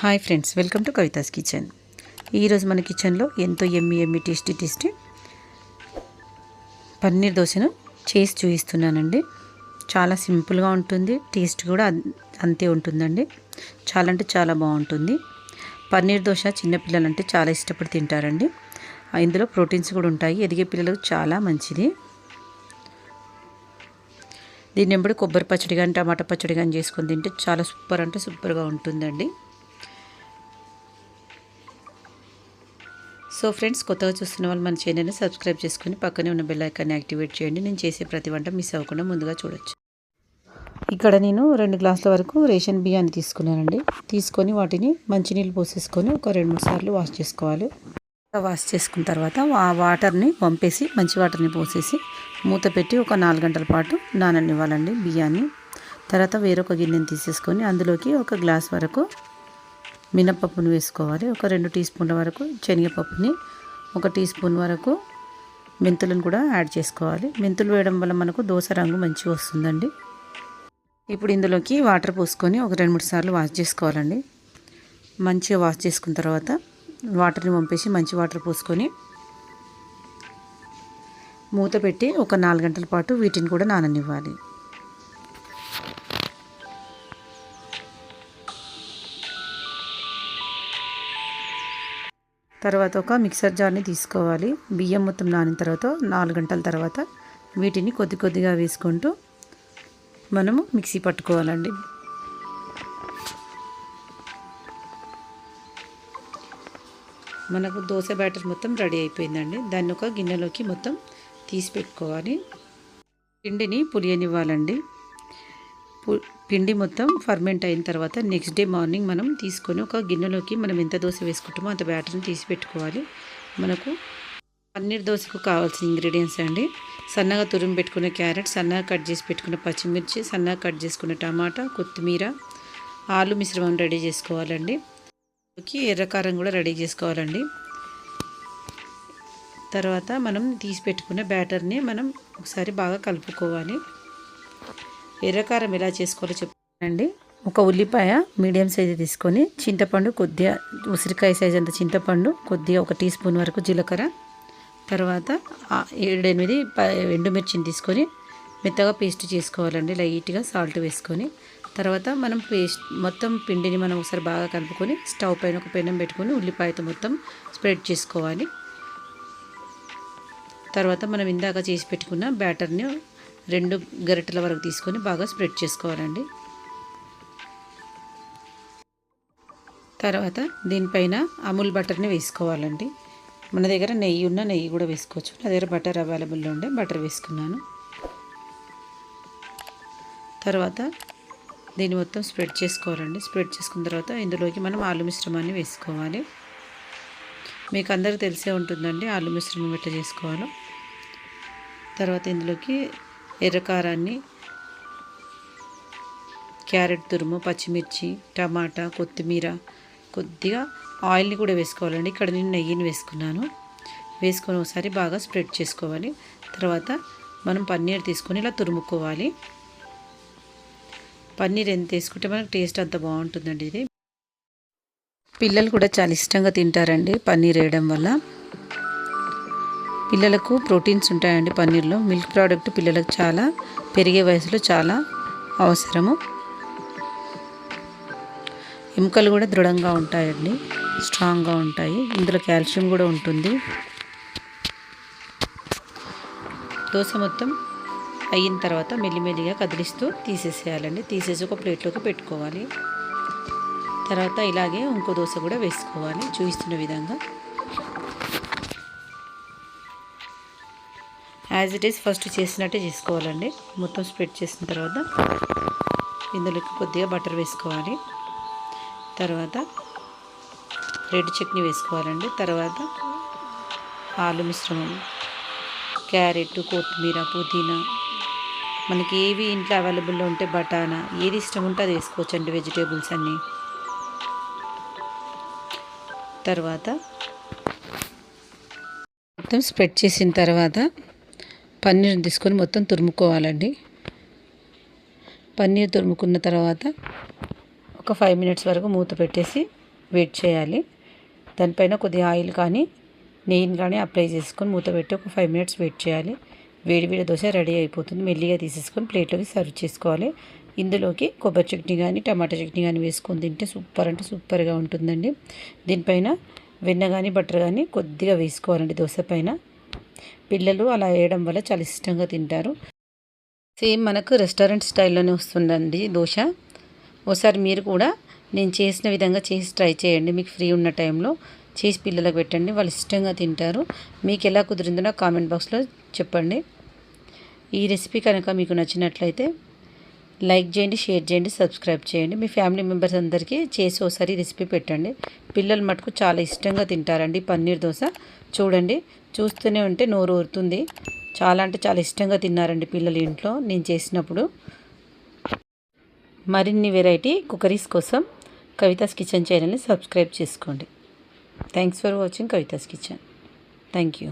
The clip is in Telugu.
Hi friends welcome to Kavitha's kitchen. ఈరోజు మన కిచెన్లో ఎంతో yummy yummy tasty tasty paneer దోశను చేసి చూపిస్తున్నానండి. చాలా సింపుల్గా ఉంటుంది టేస్ట్ కూడా అంతే ఉంటుందండి. చాలా అంటే చాలా బాగుంటుంది. పన్నీర్ దోశ చిన్నపిల్లలంటే చాలా ఇష్టపడి తింటారండి. ఇందులో ప్రోటీన్స్ కూడా ఉంటాయి ఎదిగే పిల్లలకు చాలా మంచిది. దీన్ని ఎప్పుడు కొబ్బరి పచ్చడి కానీ టమాటా పచ్చడి కానీ చేసుకొని తింటే చాలా సూపర్ అంటే సూపర్గా ఉంటుందండి. సో ఫ్రెండ్స్ కొత్తగా చూస్తున్న వాళ్ళు మన ఛానల్ని సబ్స్క్రైబ్ చేసుకుని పక్కనే ఉన్న బెల్ ఐకాన్ని యాక్టివేట్ చేయండి. నేను చేసే ప్రతి వంట మిస్ అవ్వకుండా ముందుగా చూడొచ్చు. ఇక్కడ నేను రెండు గ్లాసుల వరకు రేషన్ బియ్యాన్ని తీసుకున్నానండి. తీసుకొని వాటిని మంచినీళ్ళు పోసేసుకొని ఒక రెండు మూడు సార్లు వాష్ చేసుకోవాలి. వాష్ చేసుకున్న తర్వాత ఆ వాటర్ని పంపేసి మంచి వాటర్ని పోసేసి మూత పెట్టి ఒక నాలుగు గంటల పాటు నాననివ్వాలండి బియ్యాన్ని. తర్వాత వేరొక గిన్నెని తీసేసుకొని అందులోకి ఒక గ్లాస్ వరకు మినపప్పును వేసుకోవాలి. ఒక రెండు టీ స్పూన్ల వరకు శనగపప్పుని ఒక టీ స్పూన్ వరకు మెంతులను కూడా యాడ్ చేసుకోవాలి. మెంతులు వేయడం వల్ల మనకు దోశ రంగు మంచిగా వస్తుందండి. ఇప్పుడు ఇందులోకి వాటర్ పోసుకొని ఒక రెండు మూడు సార్లు వాష్ చేసుకోవాలండి. మంచిగా వాష్ చేసుకున్న తర్వాత వాటర్ని పంపేసి మంచి వాటర్ పోసుకొని మూత పెట్టి ఒక నాలుగు గంటల పాటు వీటిని కూడా నాననివ్వాలి. తర్వాత ఒక మిక్సర్ జార్ని తీసుకోవాలి. బియ్యం మొత్తం నానిన తర్వాత నాలుగు గంటల తర్వాత వీటిని కొద్ది కొద్దిగా వేసుకుంటూ మనము మిక్సీ పట్టుకోవాలండి. మనకు దోశ బ్యాటర్ మొత్తం రెడీ అయిపోయిందండి. దాన్ని ఒక గిన్నెలోకి మొత్తం తీసి పెట్టుకోవాలి. పిండిని పులియనివ్వాలండి. పు- పిండి మొత్తం ఫర్మెంట్ అయిన తర్వాత నెక్స్ట్ డే మార్నింగ్ మనం తీసుకొని ఒక గిన్నెలోకి మనం ఎంత దోశ వేసుకుంటామో అంత బ్యాటర్ని తీసి పెట్టుకోవాలి. మనకు పన్నీర్ దోశకు కావాల్సిన ఇంగ్రీడియంట్స్ అండి. సన్నగా తురుము పెట్టుకున్న క్యారెట్ సన్నగా కట్ చేసి పెట్టుకున్న పచ్చిమిర్చి సన్నగా కట్ చేసుకున్న టమాటా కొత్తిమీర ఆలు మిశ్రమం రెడీ చేసుకోవాలండి. ఎర్రకారం కూడా రెడీ చేసుకోవాలండి. తర్వాత మనం తీసి పెట్టుకున్న బ్యాటర్ని మనం ఒకసారి బాగా కలుపుకోవాలి. ఎర్రకారం ఎలా చేసుకోవాలో చెప్తానండి. ఒక ఉల్లిపాయ మీడియం సైజు తీసుకొని చింతపండు కొద్దిగా ఉసిరికాయ సైజ్ అంత చింతపండు కొద్దిగా ఒక టీ స్పూన్ వరకు జీలకర్ర తర్వాత ఏడెనిమిది ప ఎండుమిర్చిని తీసుకొని మెత్తగా పేస్ట్ చేసుకోవాలండి. లైట్గా సాల్ట్ వేసుకొని తర్వాత మనం పేస్ట్ మొత్తం పిండిని మనం ఒకసారి బాగా కలుపుకొని స్టవ్ పైన ఒక పెనం పెట్టుకొని ఉల్లిపాయతో మొత్తం స్ప్రెడ్ చేసుకోవాలి. తర్వాత మనం ఇందాక చేసి పెట్టుకున్న బ్యాటర్ని రెండు గరిటెల వరకు తీసుకొని బాగా స్ప్రెడ్ చేసుకోవాలండి. తర్వాత దీనిపైన అమూల్ బటర్ని వేసుకోవాలండి. మన దగ్గర నెయ్యి ఉన్న నెయ్యి కూడా వేసుకోవచ్చు. నా దగ్గర బటర్ అవైలబుల్లో ఉండే బటర్ వేసుకున్నాను. తర్వాత దీన్ని మొత్తం స్ప్రెడ్ చేసుకోవాలండి. స్ప్రెడ్ చేసుకున్న తర్వాత ఇందులోకి మనం ఆలు మిశ్రమాన్ని వేసుకోవాలి. మీకు అందరికీ తెలిసే ఉంటుందండి ఆలు మిశ్రమం ఎట్లా చేసుకోవాలో. తర్వాత ఇందులోకి ఎర్రకారాన్ని క్యారెట్ తురుము పచ్చిమిర్చి టమాటా కొత్తిమీర కొద్దిగా ఆయిల్ని కూడా వేసుకోవాలండి. ఇక్కడ నేను నెయ్యిని వేసుకున్నాను. వేసుకొని ఒకసారి బాగా స్ప్రెడ్ చేసుకోవాలి. తర్వాత మనం పన్నీర్ తీసుకొని ఇలా తురుముకోవాలి. పన్నీర్ ఎంత వేసుకుంటే మనకు టేస్ట్ అంత బాగుంటుందండి ఇది. పిల్లలు కూడా చాలా ఇష్టంగా తింటారండి పన్నీర్ వేయడం వల్ల. పిల్లలకు ప్రోటీన్స్ ఉంటాయండి పన్నీర్లో. మిల్క్ ప్రోడక్ట్ పిల్లలకు చాలా పెరిగే వయసులో చాలా అవసరము. ఎముకలు కూడా దృఢంగా ఉంటాయండి స్ట్రాంగ్గా ఉంటాయి. ఇందులో కాల్షియం కూడా ఉంటుంది. దోశ మొత్తం అయిన తర్వాత మెల్లిమెల్లిగా కదిలిస్తూ తీసేసేయాలండి. తీసేసి ఒక ప్లేట్లోకి పెట్టుకోవాలి. తర్వాత ఇలాగే ఇంకో దోశ కూడా వేసుకోవాలి. చూపిస్తున్న విధంగా యాజ్ ఇట్ ఈస్ ఫస్ట్ చేసినట్టే చేసుకోవాలండి. మొత్తం స్ప్రెడ్ చేసిన తర్వాత ఇందులోకి కొద్దిగా బటర్ వేసుకోవాలి. తర్వాత రెడ్ చట్నీ వేసుకోవాలండి. తర్వాత ఆలు మిశ్రమం క్యారెట్ కొత్తిమీర పుదీనా. మనకి ఏవి ఇంట్లో అవైలబుల్లో ఉంటే బటానా ఏది ఇష్టం ఉంటే అది వేసుకోవచ్చండి వెజిటేబుల్స్ అన్నీ. తర్వాత మొత్తం స్ప్రెడ్ చేసిన తర్వాత పన్నీర్ తీసుకొని మొత్తం తురుముకోవాలండి. పన్నీర్ తురుముకున్న తర్వాత ఒక ఫైవ్ మినిట్స్ వరకు మూత పెట్టేసి వెయిట్ చేయాలి. దానిపైన కొద్దిగా ఆయిల్ కానీ నెయ్యిని కానీ అప్లై చేసుకొని మూత పెట్టి ఒక ఫైవ్ మినిట్స్ వెయిట్ చేయాలి. వేడివేడి దోశ రెడీ అయిపోతుంది. మెల్లిగా తీసేసుకొని ప్లేట్లోకి సర్వ్ చేసుకోవాలి. ఇందులోకి కొబ్బరి చట్నీ కానీ టమాటా చట్నీ కానీ వేసుకొని తింటే సూపర్ అంటే సూపర్గా ఉంటుందండి. దీనిపైన వెన్న కానీ బటర్ కానీ కొద్దిగా వేసుకోవాలండి దోశ పైన. పిల్లలు అలా వేయడం వల్ల చాలా ఇష్టంగా తింటారు. సేమ్ మనకు రెస్టారెంట్ స్టైల్లోనే వస్తుందండి దోశ. ఒకసారి మీరు కూడా నేను చేసిన విధంగా చేసి ట్రై చేయండి. మీకు ఫ్రీ ఉన్న టైంలో చేసి పిల్లలకు పెట్టండి. వాళ్ళు ఇష్టంగా తింటారు. మీకు ఎలా కుదిరిందో కామెంట్ బాక్స్లో చెప్పండి. ఈ రెసిపీ కనుక మీకు నచ్చినట్లయితే లైక్ చేయండి షేర్ చేయండి సబ్స్క్రైబ్ చేయండి. మీ ఫ్యామిలీ మెంబర్స్ అందరికీ చేసి ఒకసారి రెసిపీ పెట్టండి. పిల్లలు మటుకు చాలా ఇష్టంగా తింటారండి పన్నీర్ దోశ. చూడండి చూస్తూనే ఉంటే నోరు ఊరుతుంది. చాలా అంటే చాలా ఇష్టంగా తిన్నారండి పిల్లలు ఇంట్లో నేను చేసినప్పుడు. మరిన్ని వెరైటీ కుకరీస్ కోసం కవితాస్ కిచెన్ ఛానల్ని సబ్స్క్రైబ్ చేసుకోండి. Thanks for watching Kavitha's kitchen. Thank you.